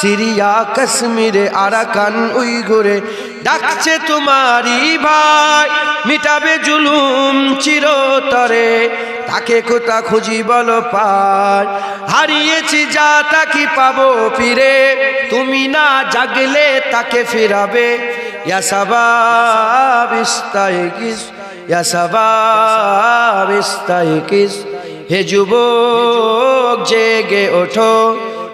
Syria, কাশ্মীরে Arakan উইঘুরে। ডাকছে তোমারই ভাই, মিটাবে জুলুম চিরতরে। তাকে কোথা খুঁজি বলো পার হারিয়েছি যা তাকে পাবো ফিরে? তুমি না জাগলে তাকে ফিরাবে। হে যুবক, জেগে ওঠো।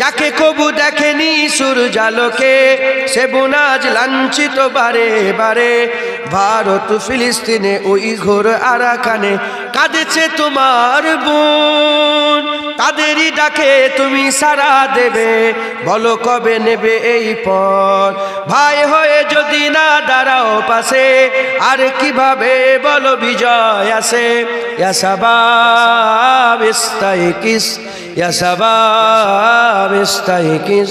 যাকে কবু দেখেনি সূর্যালোকে সে বুন আজ লাঞ্ছিত বারে বারে। ভারত ফিলিস্তিনে ওই ঘোর আরাকানে কাঁদেছে তোমার বোন। তাদেরই ডাকে তুমি সারা দেবে, বলো কবে নেবে এই পর ভাই হয়ে যদি না দাঁড়াও পাশে, আর কীভাবে বলো বিজয় আসে? কিস কিস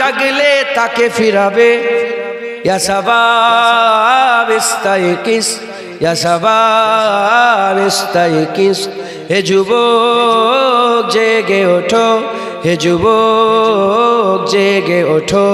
জাগলে তাকে ফিরাবে। ইয়া সাবাব ইস্তাইকিস ইয়া সাবাব ইস্তাইকিস হে যুবক, জেগে ওঠো, হে যুবক, জেগে ওঠো।